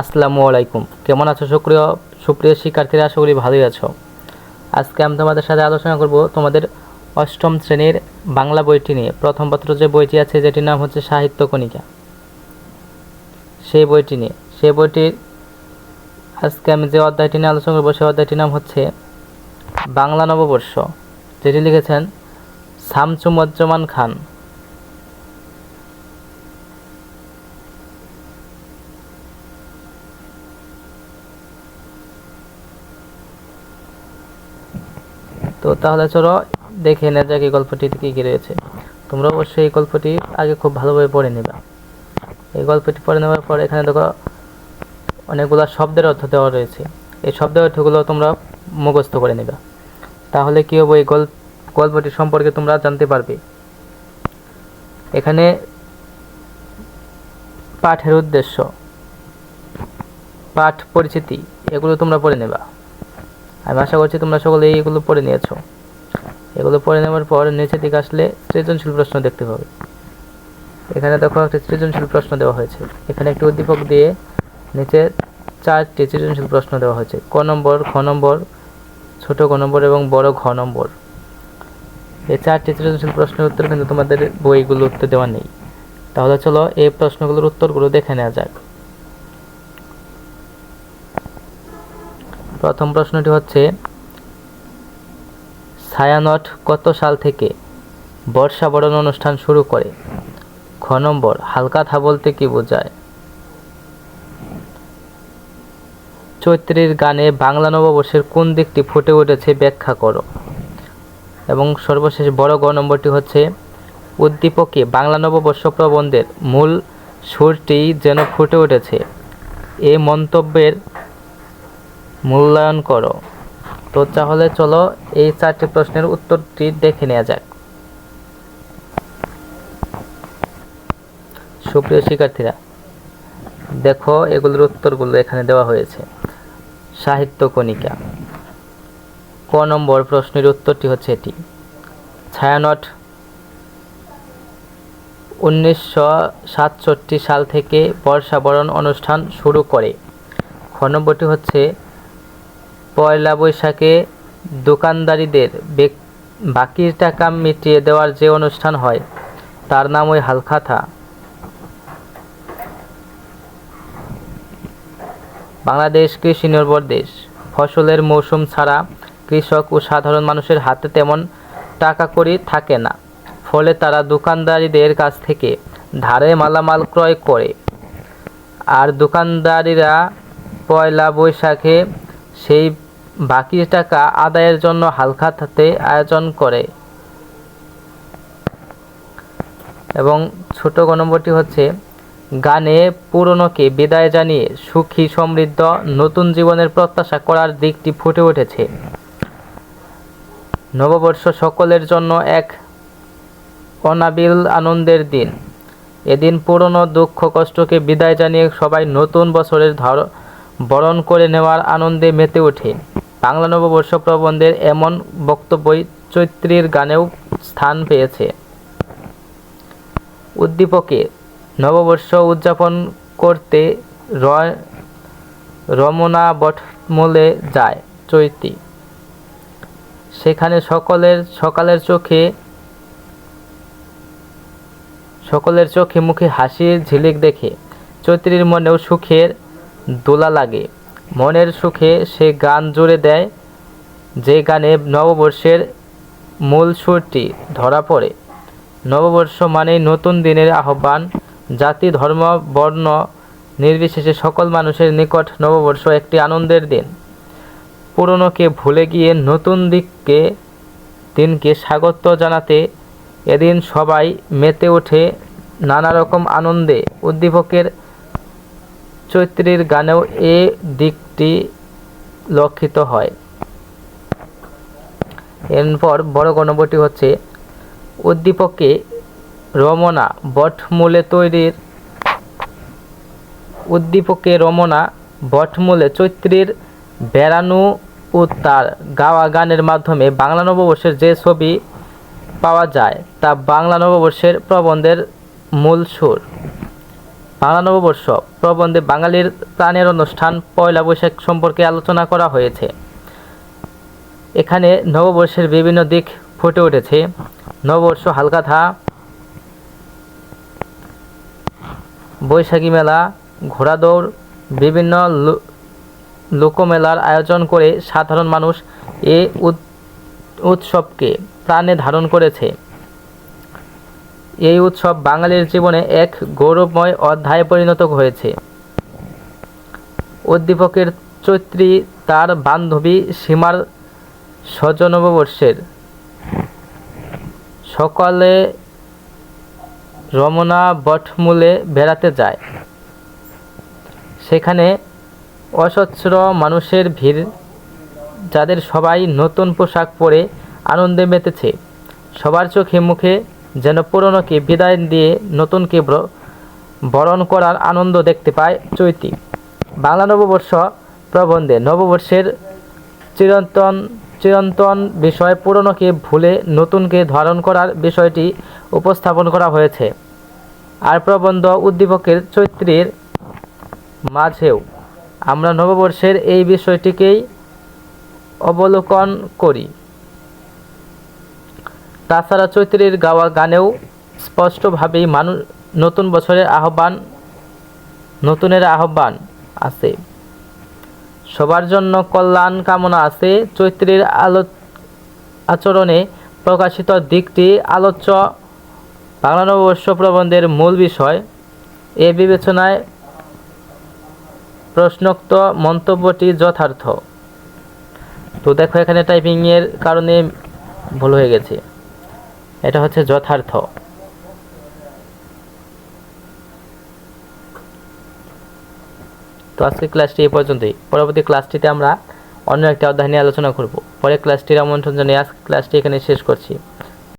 আসসালামু আলাইকুম। কেমন আছো সুপ্রিয় সুপ্রিয় শিক্ষার্থীরা, আশা করি ভালোই আছো। আজকে আমি তোমাদের সাথে আলোচনা করব তোমাদের অষ্টম শ্রেণির বাংলা বইটি নিয়ে। প্রথম পত্র যে বইটি আছে, যেটির নাম হচ্ছে সাহিত্য কণিকা। সেই বইটি নিয়ে। সেই বইটির আজকে আমি যে অধ্যায়টি নিয়ে আলোচনা করব, সেই অধ্যায়টির নাম হচ্ছে বাংলা নববর্ষ, যেটি লিখেছেন শামসুমজ্জামান খান। তো তাহলে চলো দেখে নেওয়া যাক এই গল্পটিতে কী কী রয়েছে। তোমরা অবশ্যই এই গল্পটি আগে খুব ভালোভাবে পড়ে নেবে। এই গল্পটি পড়ে নেওয়ার পর এখানে দেখো অনেকগুলো শব্দের অর্থ দেওয়া রয়েছে। এই শব্দের অর্থগুলো তোমরা মুখস্থ করে নেবে। তাহলে কী হবে? এই গল্প গল্পটি সম্পর্কে তোমরা জানতে পারবে। এখানে পাঠের উদ্দেশ্য, পাঠ পরিচিতি, এগুলো তোমরা পড়ে নেবা। আমি আশা করছি তোমরা সকলে এইগুলো পড়ে নিয়েছো। এগুলো পড়ে নেওয়ার পর নিচের দিকে আসলে সৃজনশীল প্রশ্ন দেখতে পাবে এখানে দেখো একটা সৃজনশীল প্রশ্ন দেওয়া হয়েছে। এখানে একটি উদ্দীপক দিয়ে নিচে চারটি সৃজনশীল প্রশ্ন দেওয়া হয়েছে। ক নম্বর, খ নম্বর, ছোট ক নম্বর এবং বড় ঘ নম্বর। এই চারটি সৃজনশীল প্রশ্নের উত্তর কিন্তু তোমাদের বইগুলো উত্তর দেওয়া নেই। তাহলে চলো এই প্রশ্নগুলোর উত্তরগুলো দেখে নেওয়া যাক। প্রথম প্রশ্নটি হচ্ছে ছায়ানট কত সাল থেকে বর্ষাবরণ অনুষ্ঠান শুরু করে? খ নম্বর হালকাথা বলতে কি বোঝায়? চৈত্রীর গানে বাংলা নববর্ষের কোন দিকটি ফুটে উঠেছে ব্যাখ্যা করো। এবং সর্বশেষ বড় গ নম্বরটি হচ্ছে, উদ্দীপকে বাংলা নববর্ষ প্রবন্ধের মূল সুরটি যেন ফুটে উঠেছে। এ মন্তব্যের মূল্যায়ন করো। তো তাহলে চলো এই চারটি প্রশ্নের উত্তরটি দেখে নেওয়া যাক। সুপ্রিয় শিক্ষার্থীরা, দেখো এগুলোর উত্তরগুলো এখানে দেওয়া হয়েছে। সাহিত্য কণিকা। ক নম্বর প্রশ্নের উত্তরটি হচ্ছে এটি। ছায়ানট উনিশশো সাতষট্টি সাল থেকে বর্ষাবরণ অনুষ্ঠান শুরু করে। খ নম্বরটি হচ্ছে পয়লা বৈশাখে দোকানদারিদের বেক- বাকির টাকা মিটিয়ে দেওয়ার যে অনুষ্ঠান হয়, তার নাম ওই হালখাতা। বাংলাদেশ কৃষি নির্ভর দেশ। ফসলের মৌসুম ছাড়া কৃষক ও সাধারণ মানুষের হাতে তেমন টাকা কড়ি থাকে না। ফলে তারা দোকানদারিদের কাছ থেকে ধারে মালামাল ক্রয় করে। আর দোকানদারিরা পয়লা বৈশাখে সেই বাকি টাকা আদায়ের জন্য হালখাতাতে আয়োজন করে। এবং ছোট গ নম্বরটি হচ্ছে, গানে পুরনোকে বিদায় জানিয়ে সুখী সমৃদ্ধ নতুন জীবনের প্রত্যাশা করার দিকটি ফুটে উঠেছে। নববর্ষ সকলের জন্য এক অনাবিল আনন্দের দিন। এদিন পুরনো দুঃখ কষ্টকে বিদায় জানিয়ে সবাই নতুন বছরের ধর, বরণ করে নেওয়ার আনন্দে মেতে ওঠে। বাংলা নববর্ষ প্রবন্ধের এমন বক্তব্যই চৈত্রীর গানেও স্থান পেয়েছে। উদ্দীপকে নববর্ষ উদযাপন করতে রয়, রমনা বটমূলে যায় চৈতি সেখানে সকলের, সকালের চোখে, সকলের চোখে মুখে হাসির ঝিলিক দেখে চৈত্রীর মনেও সুখের দোলা লাগে। মনের সুখে সে গান জুড়ে দেয়। যে গানে নববর্ষের মূল সুরটি ধরা পড়ে। নববর্ষ মানেই নতুন দিনের আহ্বান। জাতি, ধর্ম, বর্ণ নির্বিশেষে সকল মানুষের নিকট নববর্ষ একটি আনন্দের দিন। পুরনোকে ভুলে গিয়ে নতুন দিককে, দিনকে স্বাগত জানাতে এদিন সবাই মেতে ওঠে নানা রকম আনন্দে। উদ্দীপকের চৈত্রীর গানেও এ দিকটি লক্ষিত হয়। এরপর বড় গণবটি হচ্ছে উদ্দীপকে রমনা বটমূলে তৈরির উদ্দীপকে রমনা বটমূলে চৈত্রীর বেড়ানো ও তার গাওয়া গানের মাধ্যমে বাংলা নববর্ষের যে ছবি পাওয়া যায় তা বাংলা নববর্ষের প্রবন্ধের মূল সুর। বাংলা নববর্ষ প্রবন্ধে বাঙালির প্রাণের অনুষ্ঠান পয়লা বৈশাখ সম্পর্কে আলোচনা করা হয়েছে। এখানে নববর্ষের বিভিন্ন দিক ফুটে উঠেছে। নববর্ষ হালকাথা বৈশাখী মেলা ঘোড়া দৌড় বিভিন্ন লোকমেলার আয়োজন করে সাধারণ মানুষ এ উৎ- উৎসবকে প্রাণে ধারণ করেছে। এই উৎসব বাঙালির জীবনে এক গৌরবময় অধ্যায়ে পরিণত হয়েছে। উদ্দীপকের চৈত্রী তার বান্ধবী সীমার স্বজনবর্ষের। সকালে রমনা বটমূলে বেড়াতে যায়। সেখানে অসচ্ছ্র মানুষের ভিড়, যাদের সবাই নতুন পোশাক পরে আনন্দে মেতেছে। সবার চোখে মুখে যেন পুরনোকে বিদায় দিয়ে নতুনকে ব্র- বরণ করার আনন্দ দেখতে পায় চৈতি। বাংলা নববর্ষ প্রবন্ধে নববর্ষের চিরন্তন চিরন্তন বিষয় পুরনোকে ভুলে নতুনকে ধারণ করার বিষয়টি উপস্থাপন করা হয়েছে। আর প্রবন্ধ উদ্দীপকের চৈত্রের মাঝেও আমরা নববর্ষের এই বিষয়টিকেই অবলোকন করি। তাছাড়া চৈত্রের গাওয়া গানেও স্পষ্টভাবেই মানুষ নতুন বছরের আহ্বান, নতুনের আহ্বান আছে। সবার জন্য কল্যাণ কামনা আছে চৈত্রের আলো, আচরণে প্রকাশিত দিকটি আলোচ্য বাংলা নববর্ষ প্রবন্ধের মূল বিষয়। এ বিবেচনায় প্রশ্নোক্ত মন্তব্যটি যথার্থ। তো দেখো এখানে টাইপিংয়ের কারণে ভুল হয়ে গেছে। এটা হচ্ছে যথার্থ। তো আজকে ক্লাসটি এই পর্যন্তই। পরবর্তী ক্লাসটিতে আমরা অন্য একটি অধ্যায় নিয়ে আলোচনা করব। পরে ক্লাসটির আমন্ত্রণ জানিয়ে আজকে ক্লাসটি এখানে শেষ করছি।